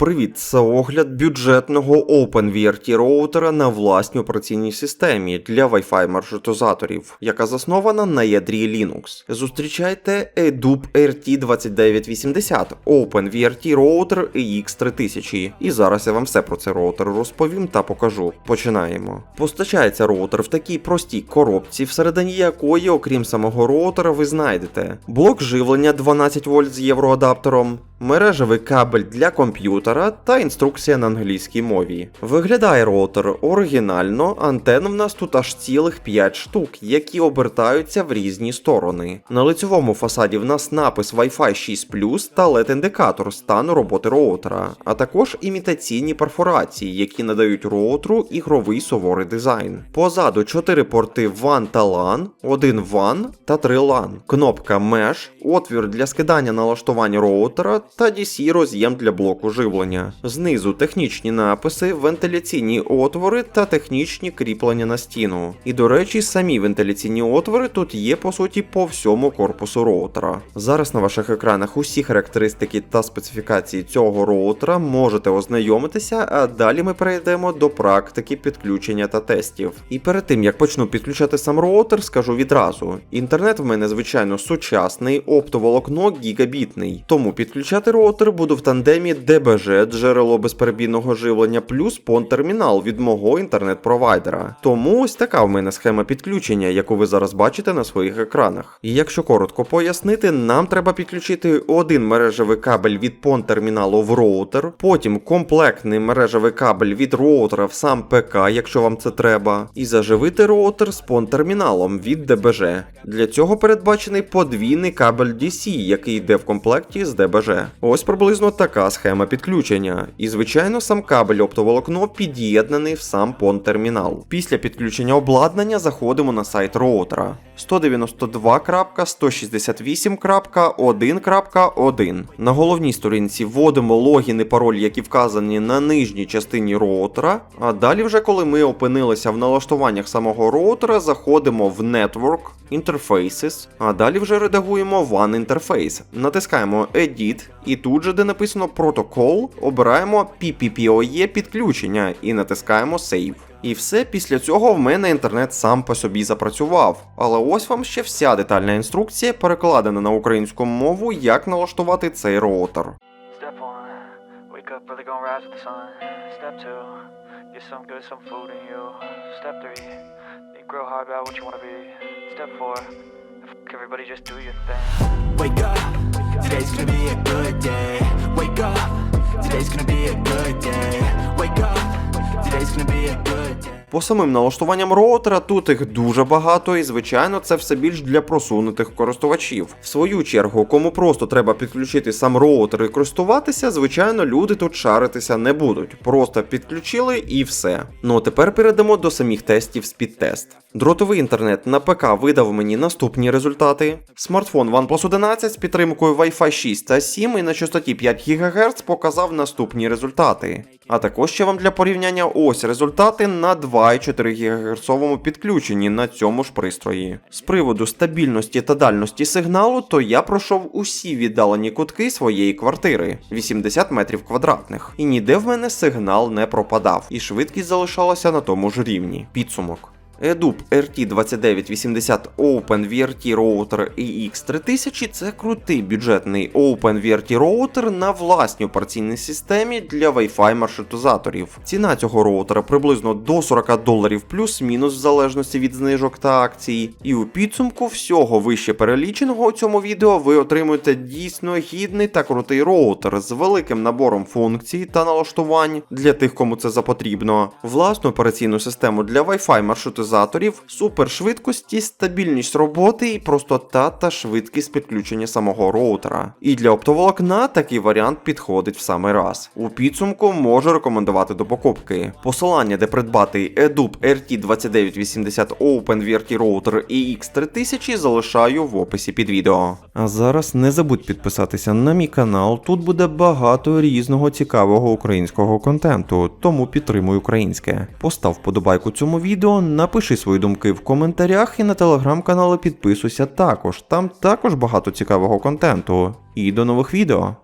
Привіт, це огляд бюджетного OpenVRT роутера на власній операційній системі для Wi-Fi маршрутизаторів, яка заснована на ядрі Linux. Зустрічайте EDUB RT2980 OpenVRT роутер EX3000. І зараз я вам все про цей роутер розповім та покажу. Починаємо. Постачається роутер в такій простій коробці, всередині якої, окрім самого роутера, ви знайдете блок живлення 12 вольт з євроадаптером, мережевий кабель для комп'ютера та інструкція на англійській мові. Виглядає роутер оригінально, антенн в нас тут аж цілих 5 штук, які обертаються в різні сторони. На лицьовому фасаді в нас напис Wi-Fi 6 та LED-індикатор стану роботи роутера, а також імітаційні перфорації, які надають роутеру ігровий суворий дизайн. Позаду 4 порти WAN та LAN, 1 WAN та 3 LAN, кнопка Mesh, отвір для скидання налаштування роутера та DC роз'єм для блоку живлення. Знизу технічні написи, вентиляційні отвори та технічні кріплення на стіну. І до речі, самі вентиляційні отвори тут є по суті по всьому корпусу роутера. Зараз на ваших екранах усі характеристики та специфікації цього роутера можете ознайомитися, а далі ми перейдемо до практики підключення та тестів. І перед тим як почну підключати сам роутер, скажу відразу: інтернет в мене звичайно сучасний, оптоволокно гігабітний, тому підключати роутер буду в тандемі DBG, джерело безперебійного живлення, плюс PON-термінал від мого інтернет-провайдера. Тому ось така в мене схема підключення, яку ви зараз бачите на своїх екранах. І якщо коротко пояснити, нам треба підключити один мережевий кабель від PON-терміналу в роутер, потім комплектний мережевий кабель від роутера в сам ПК, якщо вам це треба, і заживити роутер з PON-терміналом від DBG. Для цього передбачений подвійний кабель DC, який йде в комплекті з DBG. Ось приблизно така схема підключення. І звичайно, сам кабель оптоволокно під'єднаний в сам PON-термінал. Після підключення обладнання заходимо на сайт роутера. 192.168.1.1. На головній сторінці вводимо логін і пароль, які вказані на нижній частині роутера. А далі, вже коли ми опинилися в налаштуваннях самого роутера, заходимо в Network, Interfaces, а далі вже редагуємо One Interface. Натискаємо Edit, і тут же, де написано протокол, обираємо PPPoE підключення і натискаємо Save. І все після цього в мене інтернет сам по собі запрацював. Але ось вам ще вся детальна інструкція, перекладена на українську мову, як налаштувати цей роутер. Step 1, grow hard about what you want to be. Step four, fuck everybody, just do your thing. Wake up, today's gonna be a good day. Wake up, today's gonna be a good day. Wake up, today's gonna be a good day. По самим налаштуванням роутера тут їх дуже багато, і звичайно, це все більш для просунутих користувачів. В свою чергу, кому просто треба підключити сам роутер і користуватися, звичайно, люди тут шаритися не будуть. Просто підключили і все. Ну а тепер перейдемо до самих тестів спідтест. Дротовий інтернет на ПК видав мені наступні результати. Смартфон OnePlus 11 з підтримкою Wi-Fi 6 та 7 і на частоті 5 ГГц показав наступні результати. А також ще вам для порівняння ось результати на 2,4 ГГц підключенні на цьому ж пристрої. З приводу стабільності та дальності сигналу, то я пройшов усі віддалені кутки своєї квартири 80 метрів квадратних. І ніде в мене сигнал не пропадав, і швидкість залишалася на тому ж рівні. Підсумок. EDUB RT2980 OpenVRT роутер EX3000 це крутий бюджетний OpenVRT роутер на власній операційній системі для Wi-Fi маршрутизаторів. Ціна цього роутера приблизно до 40 доларів плюс-мінус в залежності від знижок та акцій. І у підсумку всього вище переліченого у цьому відео ви отримуєте дійсно гідний та крутий роутер з великим набором функцій та налаштувань для тих, кому це запотрібно, власну операційну систему для Wi-Fi маршрутизаторів, супершвидкості, стабільність роботи і простота та швидкість підключення самого роутера. І для оптоволокна такий варіант підходить в самий раз. У підсумку можу рекомендувати до покупки. Посилання, де придбати EDUB RT2980 OpenVRT роутер EX3000 залишаю в описі під відео. А зараз не забудь підписатися на мій канал. Тут буде багато різного цікавого українського контенту, тому підтримуй українське. Постав вподобайку цьому відео, напиши свої думки в коментарях і на телеграм-канали підписуйся також. Там також багато цікавого контенту. І до нових відео.